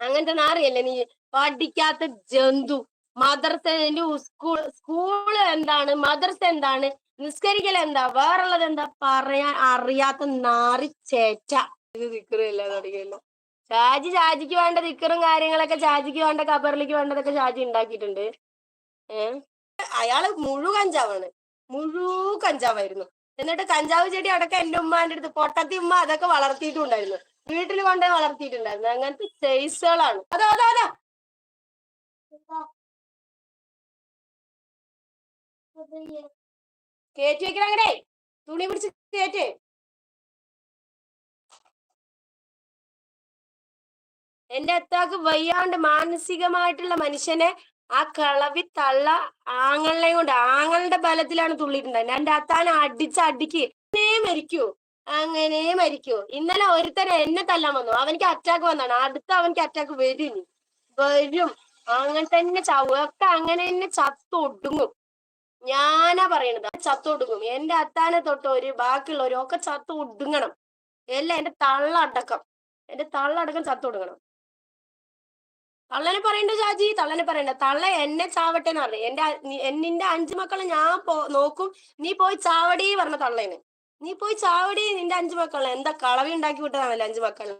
അങ്ങനത്തെ നാറിയല്ലേ നീ? പഠിക്കാത്ത ജന്തു. മദർസ സ്കൂൾ സ്കൂൾ എന്താണ്? മദർസ എന്താണ്? നിസ്കരിക്കൽ എന്താ? വേറുള്ളത് എന്താ? പറയാൻ അറിയാത്ത നാറി ചേച്ച. ഇത് ദിക്കറില്ല തുടങ്ങിയല്ലോ ഷാജി വേണ്ട ദിക്കറും കാര്യങ്ങളൊക്കെ ചാജിക്ക് വേണ്ട കബറിലേക്ക് വേണ്ടതൊക്കെ ഷാജി ഉണ്ടാക്കിയിട്ടുണ്ട്. ഏഹ് അയാൾ മുഴു കഞ്ചാവാണ്. മുഴു കഞ്ചാവായിരുന്നു. എന്നിട്ട് കഞ്ചാവ് ചെടി അടക്കം എന്റെ ഉമ്മാന്റെ അടുത്ത് പൊട്ടത്തി ഉമ്മ അതൊക്കെ വളർത്തിയിട്ടുണ്ടായിരുന്നു. വീട്ടിൽ കൊണ്ടേ വളർത്തിയിട്ടുണ്ടായിരുന്നു അങ്ങനത്തെ ചേസുകളാണ് അതോ അതോ അതോ. കേറ്റി വെക്കണ തുണി പിടിച്ച് കേറ്റ്. എന്റെ അത്താക്ക് വയ്യാണ്ട് മാനസികമായിട്ടുള്ള മനുഷ്യനെ ആ കളവി തള്ള ആങ്ങളെയും കൊണ്ട് ആങ്ങളുടെ ബലത്തിലാണ് തുള്ളിയിട്ടുണ്ടായിരുന്നത്. എന്റെ അത്താനെ അടിച്ച് അടിക്ക്. മരിക്കൂ. അങ്ങനെ മരിക്കൂ. ഇന്നലെ ഒരുത്തൻ എന്നെ തല്ലാൻ വന്നു. അവനിക്ക് അറ്റാക്ക് വന്നാണ്. അടുത്ത അവനിക്ക് അറ്റാക്ക് വരും. വരും. അങ്ങനെ തന്നെ ചാവും. ഒക്കെ അങ്ങനെ തന്നെ ചത്തൊടുങ്ങും. ഞാനാ പറയണത്. ചത്തൊടുങ്ങും. എന്റെ അത്താനെ തൊട്ട് ഒരു ബാക്കിയുള്ളവരും ഒക്കെ ചത്തു ഒടുങ്ങണം എല്ലാം എന്റെ തള്ളടക്കം. എന്റെ തള്ളടക്കം ചത്തൊടുങ്ങണം. തള്ളനെ പറയണ്ട ചാജി തള്ളനെ പറയണ്ട. തള്ള എന്നെ ചാവട്ടെ എന്ന് പറഞ്ഞു. എന്റെ നിന്റെ അഞ്ചു മക്കളെ ഞാൻ പോ നോക്കും. നീ പോയി ചാവടി പറഞ്ഞ തള്ളേന്. നീ പോയി ചാവടി നിന്റെ അഞ്ചു മക്കളെ. എന്താ കളവി ഉണ്ടാക്കി വിട്ടതാണല്ലോ അഞ്ചു മക്കളെ?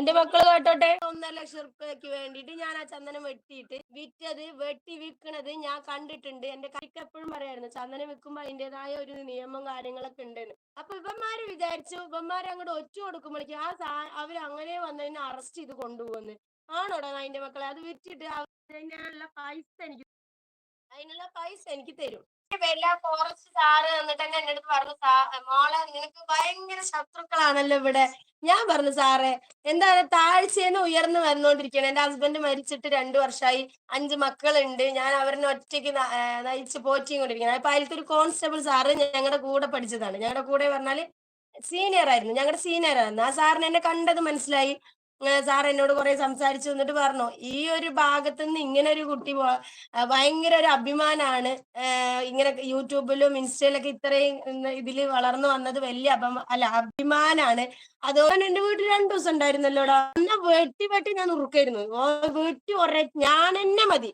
എന്റെ മക്കൾ കേട്ടോട്ടെ? ഒന്നര ലക്ഷം റുപ്യക്ക് വേണ്ടിട്ട് ഞാൻ ആ ചന്ദനം വെട്ടിയിട്ട് വിറ്റത് വെട്ടി വിൽക്കണത് ഞാൻ കണ്ടിട്ടുണ്ട്. എന്റെ കൈക്ക് എപ്പോഴും പറയായിരുന്നു ചന്ദനം വിൽക്കുമ്പോ അതിന്റേതായ ഒരു നിയമം കാര്യങ്ങളൊക്കെ ഉണ്ടെന്ന്. അപ്പൊ ഇവന്മാര് വിചാരിച്ചു ഇവന്മാര് അങ്ങോട്ട് ഒറ്റ കൊടുക്കുമ്പോഴേക്ക് ആ സാ അവർ അങ്ങനെ വന്നതിനെ അറസ്റ്റ് ചെയ്ത് കൊണ്ടുപോകുന്നു ആണോടാ അതിന്റെ മക്കളെ? അത് വിറ്റിട്ട് അതിനുള്ള പൈസ എനിക്ക് അതിനുള്ള പൈസ എനിക്ക് തരും. ഫോറസ്റ്റ് സാറ് എന്നിട്ട് തന്നെ എന്റെ അടുത്ത് പറഞ്ഞു മോളെ നിനക്ക് ഭയങ്കര ശത്രുക്കളാണല്ലോ ഇവിടെ. ഞാൻ പറഞ്ഞു സാറേ എന്താ താഴ്ചയെന്ന് ഉയർന്നു വന്നുകൊണ്ടിരിക്കുകയാണ്. എന്റെ ഹസ്ബൻഡ് മരിച്ചിട്ട് രണ്ടു വർഷമായി. അഞ്ച് മക്കളുണ്ട്. ഞാൻ അവരെ ഒറ്റയ്ക്ക് നയിച്ച് പോറ്റിയും കൊണ്ടിരിക്കുന്നത് അപ്പൊ അതിലത്തെ ഒരു കോൺസ്റ്റബിൾ സാറ് ഞങ്ങളുടെ കൂടെ പഠിച്ചതാണ്. ഞങ്ങളുടെ കൂടെ പറഞ്ഞാൽ സീനിയർ ആയിരുന്നു. ഞങ്ങളുടെ സീനിയർ ആയിരുന്നു. ആ സാറിന് എന്നെ കണ്ടത് മനസ്സിലായി. സാർ എന്നോട് കുറെ സംസാരിച്ചു എന്നിട്ട് പറഞ്ഞു ഈ ഒരു ഭാഗത്ത് നിന്ന് ഇങ്ങനെ ഒരു കുട്ടി ഭയങ്കര ഒരു അഭിമാനാണ്. ഇങ്ങനെ യൂട്യൂബിലും ഇൻസ്റ്റയിലൊക്കെ ഇത്രയും ഇതിൽ വളർന്നു വന്നത് വലിയ അപമ അല്ല അഭിമാനാണ്. അതുപോലെ എന്റെ വീട്ടിൽ രണ്ടു ദിവസം ഉണ്ടായിരുന്നല്ലോടാ അന്ന് വെട്ടി വെട്ടി ഞാൻ ഉറുക്കായിരുന്നു വെട്ടി ഒരേ ഞാൻ എന്നെ മതി.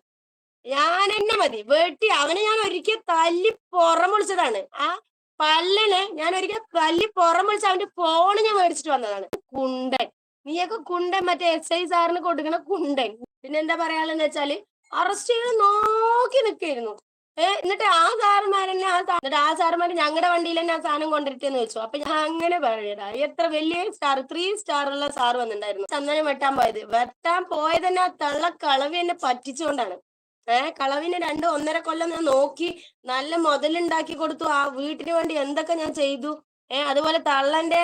ഞാൻ എന്നെ മതി. വെട്ടി അവനെ ഞാൻ ഒരിക്കൽ തല്ലി പുറമൊളിച്ചതാണ് ആ പല്ലനെ ഞാൻ ഒരിക്കൽ തല്ലി പുറമൊളിച്ച് അവന്റെ ഫോണ് ഞാൻ മേടിച്ചിട്ട് വന്നതാണ്. കുണ്ടൻ. നീയൊക്കെ കുണ്ടൻ മറ്റേ എസ് ഐ സാറിന് കൊടുക്കണ കുണ്ടൻ. പിന്നെ എന്താ പറയാന്ന് വെച്ചാൽ അറസ്റ്റ് ചെയ്ത് നോക്കി നിൽക്കായിരുന്നു ഏ എന്നിട്ട് ആ സാറുമാരെന്നെ ആ സാ- എന്നിട്ട് ആ സാറുമാര് ഞങ്ങളുടെ വണ്ടിയിൽ തന്നെ ആ സാധനം കൊണ്ടിരിക്കുന്നു വെച്ചു. അപ്പൊ ഞാൻ അങ്ങനെ പറയടാ. എത്ര വലിയ സ്റ്റാർ ത്രീ സ്റ്റാർ ഉള്ള സാർ വന്നിട്ടുണ്ടായിരുന്നു. ചന്ദനം വെട്ടാൻ പോയത്. വെട്ടാൻ പോയത് തന്നെ ആ തള്ള കളവി എന്നെ പറ്റിച്ചുകൊണ്ടാണ് ഏഹ് കളവിന് രണ്ട് ഒന്നര കൊല്ലം ഞാൻ നോക്കി നല്ല മുതലുണ്ടാക്കി കൊടുത്തു. ആ വീട്ടിന് വേണ്ടി എന്തൊക്കെ ഞാൻ ചെയ്തു? ഏഹ് അതുപോലെ തള്ളന്റെ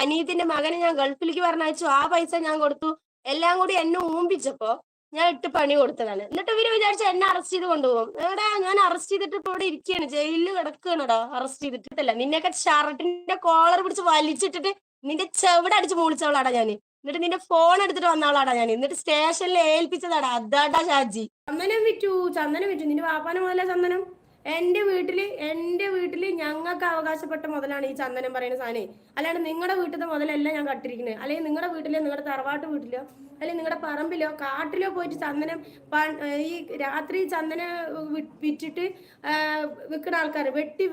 അനിയത്തിന്റെ മകനെ ഞാൻ ഗൾഫിലേക്ക് പറഞ്ഞയച്ചു. ആ പൈസ ഞാൻ കൊടുത്തു. എല്ലാം കൂടി എന്നെ ഊമ്പിച്ചപ്പോ ഞാൻ ഇട്ട് പണി കൊടുത്തതാണ്. എന്നിട്ട് ഇവർ വിചാരിച്ച എന്നെ അറസ്റ്റ് ചെയ്ത് കൊണ്ടുപോകും. എടാ ഞാൻ അറസ്റ്റ് ചെയ്തിട്ട് ഇപ്പൊ ഇവിടെ ഇരിക്കുകയാണ് ജയിലിൽ കിടക്കുകയാണോടാ അറസ്റ്റ് ചെയ്തിട്ടില്ല നിന്നെയൊക്കെ ഷർട്ടിന്റെ കോളർ പിടിച്ച് വലിച്ചിട്ടിട്ട് നിന്റെ ചെവിടെ അടിച്ച് മൂളിച്ചവളാടാ ഞാൻ എന്നിട്ട് നിന്റെ ഫോൺ എടുത്തിട്ട് വന്നവളാടാ ഞാൻ എന്നിട്ട് സ്റ്റേഷനിൽ ഏൽപ്പിച്ചതാടാ. അതാടാ ഷാജി. ചന്ദനം വിറ്റു. ചന്ദനം വിറ്റു. നിന്റെ വാപ്പാനും പോലെ ചന്ദനം? എന്റെ വീട്ടിൽ എന്റെ വീട്ടിൽ ഞങ്ങൾക്ക് അവകാശപ്പെട്ട മുതലാണ് ഈ ചന്ദനം പറയുന്ന സാധനം. അല്ലാണ്ട് നിങ്ങളുടെ വീട്ടിലെ മുതലല്ല ഞാൻ കട്ടിരിക്കുന്നത് അല്ലെങ്കിൽ നിങ്ങളുടെ വീട്ടിലോ നിങ്ങളുടെ തറവാട്ട് വീട്ടിലോ അല്ലെങ്കിൽ നിങ്ങളുടെ പറമ്പിലോ കാട്ടിലോ പോയിട്ട് ചന്ദനം ഈ രാത്രി ചന്ദനം വിറ്റിട്ട് വിൽക്കുന്ന ആൾക്കാർ വെട്ടി